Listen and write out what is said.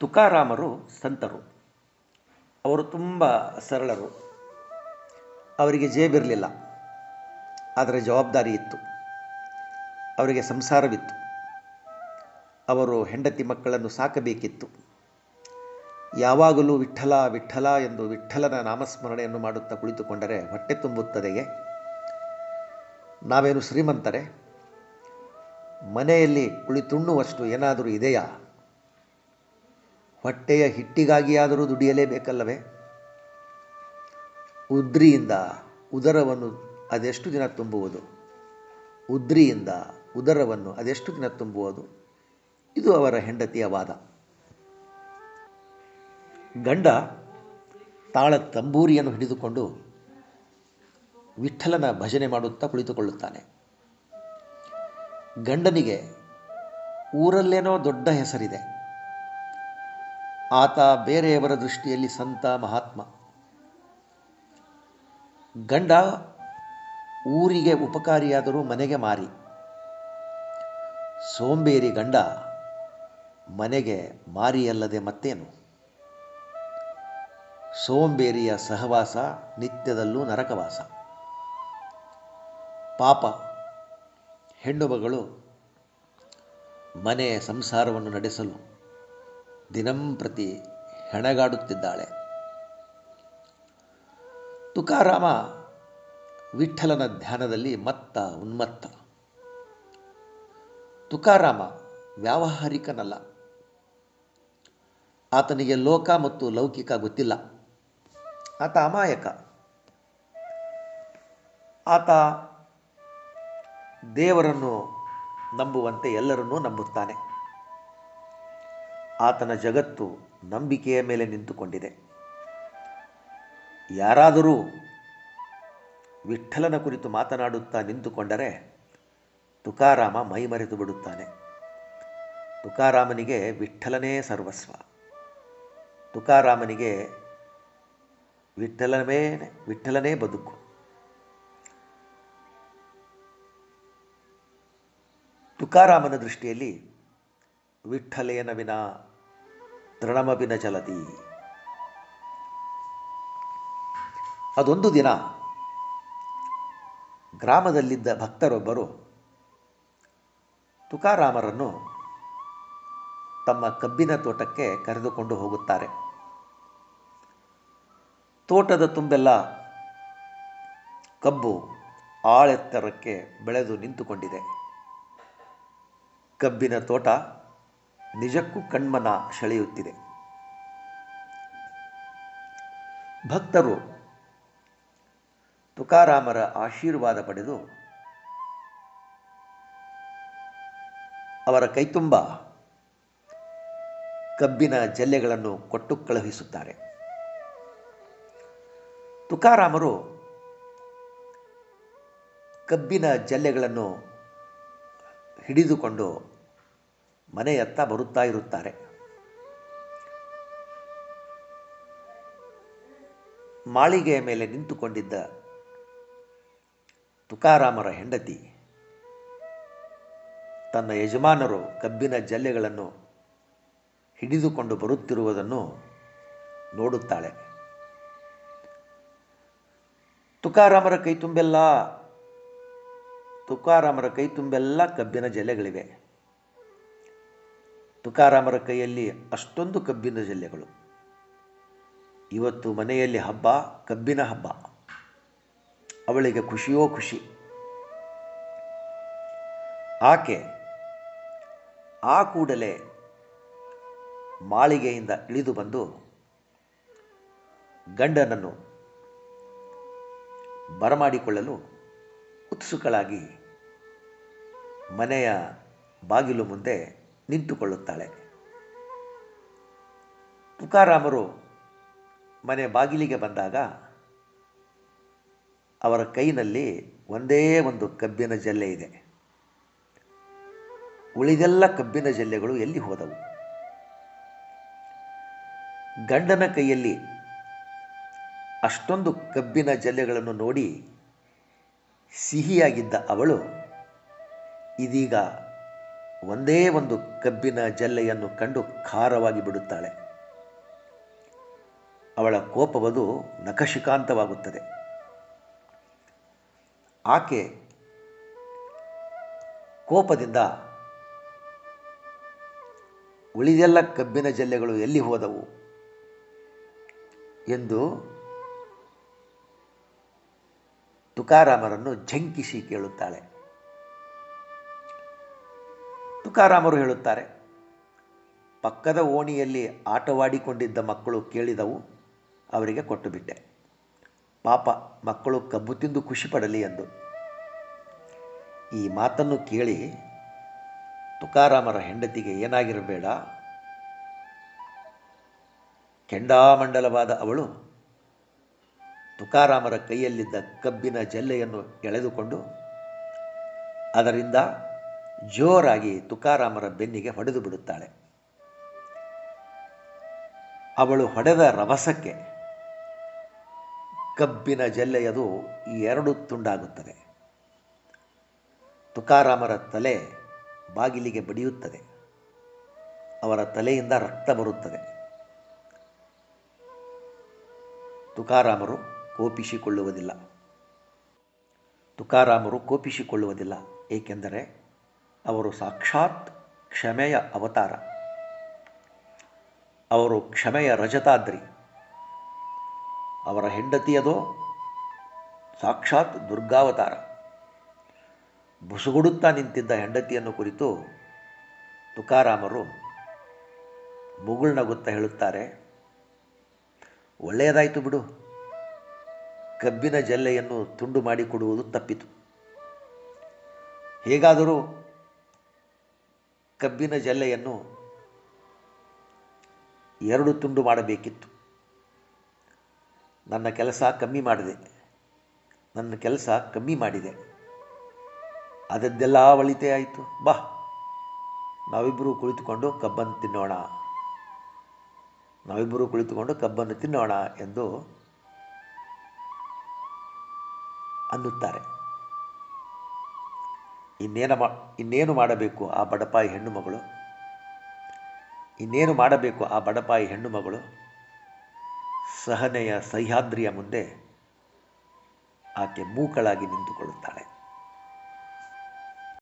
ತುಕಾರಾಮರು ಸಂತರು. ಅವರು ತುಂಬ ಸರಳರು. ಅವರಿಗೆ ಜೇಬಿರಲಿಲ್ಲ. ಆದರೆ ಜವಾಬ್ದಾರಿ ಇತ್ತು. ಅವರಿಗೆ ಸಂಸಾರವಿತ್ತು. ಅವರು ಹೆಂಡತಿ ಮಕ್ಕಳನ್ನು ಸಾಕಬೇಕಿತ್ತು. ಯಾವಾಗಲೂ ವಿಠಲ ವಿಠಲ ಎಂದು ವಿಠಲನ ನಾಮಸ್ಮರಣೆಯನ್ನು ಮಾಡುತ್ತಾ ಕುಳಿತುಕೊಂಡರೆ ಹೊಟ್ಟೆ ತುಂಬುತ್ತದೆಗೆ ನಾವೇನು ಶ್ರೀಮಂತರೆ? ಮನೆಯಲ್ಲಿ ಕುಳಿತುಣ್ಣುವಷ್ಟು ಏನಾದರೂ ಇದೆಯಾ? ಹೊಟ್ಟೆಯ ಹಿಟ್ಟಿಗಾಗಿಯಾದರೂ ದುಡಿಯಲೇಬೇಕಲ್ಲವೇ? ಉದ್ರಿಯಿಂದ ಉದರವನ್ನು ಅದೆಷ್ಟು ದಿನ ತುಂಬುವುದು? ಉದ್ರಿಯಿಂದ ಉದರವನ್ನು ಅದೆಷ್ಟು ದಿನ ತುಂಬುವುದು? ಇದು ಅವರ ಹೆಂಡತಿಯ ವಾದ. ಗಂಡ ತಾಳ ತಂಬೂರಿಯನ್ನು ಹಿಡಿದುಕೊಂಡು ವಿಠಲನ ಭಜನೆ ಮಾಡುತ್ತಾ ಕುಳಿತುಕೊಳ್ಳುತ್ತಾನೆ. ಗಂಡನಿಗೆ ಊರಲ್ಲೇನೋ ದೊಡ್ಡ ಹೆಸರಿದೆ. ಆತ ಬೇರೆಯವರ ದೃಷ್ಟಿಯಲ್ಲಿ ಸಂತ ಮಹಾತ್ಮ. ಗಂಡ ಊರಿಗೆ ಉಪಕಾರಿಯಾದರೂ ಮನೆಗೆ ಮಾರಿ. ಸೋಂಬೇರಿ ಗಂಡ ಮನೆಗೆ ಮಾರಿಯಲ್ಲದೆ ಮತ್ತೇನು? ಸೋಂಬೇರಿಯ ಸಹವಾಸ ನಿತ್ಯದಲ್ಲೂ ನರಕವಾಸ. ಪಾಪ ಹೆಣ್ಣು ಮಗಳು ಮನೆ ಸಂಸಾರವನ್ನು ನಡೆಸಲು ದಿನಂಪ್ರತಿ ಹೆಣಗಾಡುತ್ತಿದ್ದಾಳೆ. ತುಕಾರಾಮ ವಿಠಲನ ಧ್ಯಾನದಲ್ಲಿ ಮತ್ತ ಉನ್ಮತ್ತ. ತುಕಾರಾಮ ವ್ಯಾವಹಾರಿಕನಲ್ಲ. ಆತನಿಗೆ ಲೋಕ ಮತ್ತು ಲೌಕಿಕ ಗೊತ್ತಿಲ್ಲ. ಆತ ಅಮಾಯಕ. ಆತ ದೇವರನ್ನು ನಂಬುವಂತೆ ಎಲ್ಲರನ್ನೂ ನಂಬುತ್ತಾನೆ. ಆತನ ಜಗತ್ತು ನಂಬಿಕೆಯ ಮೇಲೆ ನಿಂತುಕೊಂಡಿದೆ. ಯಾರಾದರೂ ವಿಠಲನ ಕುರಿತು ಮಾತನಾಡುತ್ತಾ ನಿಂತುಕೊಂಡರೆ ತುಕಾರಾಮ ಮೈಮರೆತು ಬಿಡುತ್ತಾನೆ. ತುಕಾರಾಮನಿಗೆ ವಿಠಲನೇ ಸರ್ವಸ್ವ. ತುಕಾರಾಮನಿಗೆ ವಿಠಲನೇ ವಿಠಲನೇ ಬದುಕು. ತುಕಾರಾಮನ ದೃಷ್ಟಿಯಲ್ಲಿ ವಿಠಲೇನ ವಿನ ತೃಣಮಿನ ಚಲತಿ. ಅದೊಂದು ದಿನ ಗ್ರಾಮದಲ್ಲಿದ್ದ ಭಕ್ತರೊಬ್ಬರು ತುಕಾರಾಮರನ್ನು ತಮ್ಮ ಕಬ್ಬಿನ ತೋಟಕ್ಕೆ ಕರೆದುಕೊಂಡು ಹೋಗುತ್ತಾರೆ. ತೋಟದ ತುಂಬೆಲ್ಲ ಕಬ್ಬು ಆಳೆತ್ತರಕ್ಕೆ ಬೆಳೆದು ನಿಂತುಕೊಂಡಿದೆ. ಕಬ್ಬಿನ ತೋಟ ನಿಜಕ್ಕೂ ಕಣ್ಮನ ಸೆಳೆಯುತ್ತಿದೆ. ಭಕ್ತರು ತುಕಾರಾಮರ ಆಶೀರ್ವಾದ ಪಡೆದು ಅವರ ಕೈತುಂಬ ಕಬ್ಬಿನ ಜಲ್ಲೆಗಳನ್ನು ಕೊಟ್ಟು ಕಳುಹಿಸುತ್ತಾರೆ ತುಕಾರಾಮರು ಕಬ್ಬಿನ ಜಲ್ಲೆಗಳನ್ನು ಹಿಡಿದುಕೊಂಡು ಮನೆಯತ್ತ ಬರುತ್ತಾ ಇರುತ್ತಾರೆ. ಮಾಳಿಗೆಯ ಮೇಲೆ ನಿಂತುಕೊಂಡಿದ್ದ ತುಕಾರಾಮರ ಹೆಂಡತಿ, ತನ್ನ ಯಜಮಾನರು ಕಬ್ಬಿನ ಜಲ್ಲೆಗಳನ್ನು ಹಿಡಿದುಕೊಂಡು ಬರುತ್ತಿರುವುದನ್ನು ನೋಡುತ್ತಾಳೆ. ತುಕಾರಾಮರ ಕೈ ತುಂಬೆಲ್ಲ, ತುಕಾರಾಮರ ಕೈ ತುಂಬೆಲ್ಲ ಕಬ್ಬಿನ ಜಲ್ಲೆಗಳಿವೆ. ತುಕಾರಾಮರ ಕೈಯಲ್ಲಿ ಅಷ್ಟೊಂದು ಕಬ್ಬಿನ ಜಲ್ಲೆಗಳು. ಇವತ್ತು ಮನೆಯಲ್ಲಿ ಹಬ್ಬ, ಕಬ್ಬಿನ ಹಬ್ಬ. ಅವಳಿಗೆ ಖುಷಿಯೋ ಖುಷಿ. ಆಕೆ ಆ ಕೂಡಲೇ ಮಾಳಿಗೆಯಿಂದ ಇಳಿದು ಬಂದು ಗಂಡನನ್ನು ಬರಮಾಡಿಕೊಳ್ಳಲು ಉತ್ಸುಕಳಾಗಿ ಮನೆಯ ಬಾಗಿಲು ಮುಂದೆ ನಿಂತುಕೊಳ್ಳುತ್ತಾಳೆ. ತುಕಾರಾಮರು ಮನೆ ಬಾಗಿಲಿಗೆ ಬಂದಾಗ ಅವರ ಕೈನಲ್ಲಿ ಒಂದೇ ಒಂದು ಕಬ್ಬಿನ ಜಲ್ಲೆ ಇದೆ. ಉಳಿದೆಲ್ಲ ಕಬ್ಬಿನ ಜಲ್ಲೆಗಳು ಎಲ್ಲಿ ಹೋದವು? ಗಂಡನ ಕೈಯಲ್ಲಿ ಅಷ್ಟೊಂದು ಕಬ್ಬಿನ ಜಲ್ಲೆಗಳನ್ನು ನೋಡಿ ಸಿಹಿಯಾಗಿದ್ದ ಅವಳು ಇದೀಗ ಒಂದೇ ಒಂದು ಕಬ್ಬಿನ ಜಲ್ಲೆಯನ್ನು ಕಂಡು ಖಾರವಾಗಿ ಬಿಡುತ್ತಾಳೆ. ಅವಳ ಕೋಪವದು ನಖಶಿಕಾಂತವಾಗುತ್ತದೆ ಆಕೆ ಕೋಪದಿಂದ ಉಳಿದೆಲ್ಲ ಕಬ್ಬಿನ ಜಲ್ಲೆಗಳು ಎಲ್ಲಿ ಹೋದವು ಎಂದು ತುಕಾರಾಮರನ್ನು ಝಂಕಿಸಿ ಕೇಳುತ್ತಾಳೆ. ತುಕಾರಾಮರು ಹೇಳುತ್ತಾರೆ, ಪಕ್ಕದ ಓಣಿಯಲ್ಲಿ ಆಟವಾಡಿಕೊಂಡಿದ್ದ ಮಕ್ಕಳು ಕೇಳಿದವು, ಅವರಿಗೆ ಕೊಟ್ಟು ಬಿಟ್ಟೆ. ಪಾಪ, ಮಕ್ಕಳು ಕಬ್ಬು ತಿಂದು ಖುಷಿ ಪಡಲಿ ಎಂದು. ಈ ಮಾತನ್ನು ಕೇಳಿ ತುಕಾರಾಮರ ಹೆಂಡತಿಗೆ ಏನಾಗಿರಬೇಡ. ಕೆಂಡಾಮಂಡಲವಾದ ಅವಳು ತುಕಾರಾಮರ ಕೈಯಲ್ಲಿದ್ದ ಕಬ್ಬಿನ ಜಲ್ಲೆಯನ್ನು ಎಳೆದುಕೊಂಡು, ಅದರಿಂದ ಜೋರಾಗಿ ತುಕಾರಾಮರ ಬೆನ್ನಿಗೆ ಹೊಡೆದು ಬಿಡುತ್ತಾಳೆ. ಅವಳು ಹೊಡೆದ ರಭಸಕ್ಕೆ ಕಬ್ಬಿನ ಜಲ್ಲೆಯದು ಎರಡು ತುಂಡಾಗುತ್ತದೆ. ತುಕಾರಾಮರ ತಲೆ ಬಾಗಿಲಿಗೆ ಬಡಿಯುತ್ತದೆ. ಅವರ ತಲೆಯಿಂದ ರಕ್ತ ಬರುತ್ತದೆ. ತುಕಾರಾಮರು ಕೋಪಿಸಿಕೊಳ್ಳುವುದಿಲ್ಲ. ತುಕಾರಾಮರು ಕೋಪಿಸಿಕೊಳ್ಳುವುದಿಲ್ಲ, ಏಕೆಂದರೆ ಅವರು ಸಾಕ್ಷಾತ್ ಕ್ಷಮೆಯ ಅವತಾರ. ಅವರು ಕ್ಷಮೆಯ ರಜತಾದ್ರಿ. ಅವರ ಹೆಂಡತಿಯದೋ ಸಾಕ್ಷಾತ್ ದುರ್ಗಾವತಾರ. ಬುಸುಗುಡುತ್ತಾ ನಿಂತಿದ್ದ ಹೆಂಡತಿಯನ್ನು ಕುರಿತು ತುಕಾರಾಮರು ಮುಗುಳ್ನಗುತ್ತಾ ಹೇಳುತ್ತಾರೆ, ಒಳ್ಳೆಯದಾಯಿತು ಬಿಡು. ಕಬ್ಬಿನ ಜಲ್ಲೆಯನ್ನು ತುಂಡು ಮಾಡಿಕೊಡುವುದು ತಪ್ಪಿತು. ಹೇಗಾದರೂ ಕಬ್ಬಿನ ಜಲ್ಲೆಯನ್ನು ಎರಡು ತುಂಡು ಮಾಡಬೇಕಿತ್ತು. ನನ್ನ ಕೆಲಸ ಕಮ್ಮಿ ಮಾಡಿದೆ. ನನ್ನ ಕೆಲಸ ಕಮ್ಮಿ ಮಾಡಿದೆ. ಅದದ್ದೆಲ್ಲ ಒಳಿತೆ ಆಯಿತು. ಬಾ ನಾವಿಬ್ಬರು ಕುಳಿತುಕೊಂಡು ಕಬ್ಬನ್ನು ತಿನ್ನೋಣ. ನಾವಿಬ್ಬರು ಕುಳಿತುಕೊಂಡು ಕಬ್ಬನ್ನು ತಿನ್ನೋಣ ಎಂದು ಅನ್ನುತ್ತಾರೆ. ಇನ್ನೇನು ಮಾ, ಇನ್ನೇನು ಮಾಡಬೇಕು ಆ ಬಡಪಾಯಿ ಹೆಣ್ಣು ಮಗಳು? ಇನ್ನೇನು ಮಾಡಬೇಕು ಆ ಬಡಪಾಯಿ ಹೆಣ್ಣು ಮಗಳು? ಸಹನೆಯ ಸಹ್ಯಾದ್ರಿಯ ಮುಂದೆ ಆಕೆ ಮೂಕಳಾಗಿ ನಿಂತುಕೊಳ್ಳುತ್ತಾಳೆ.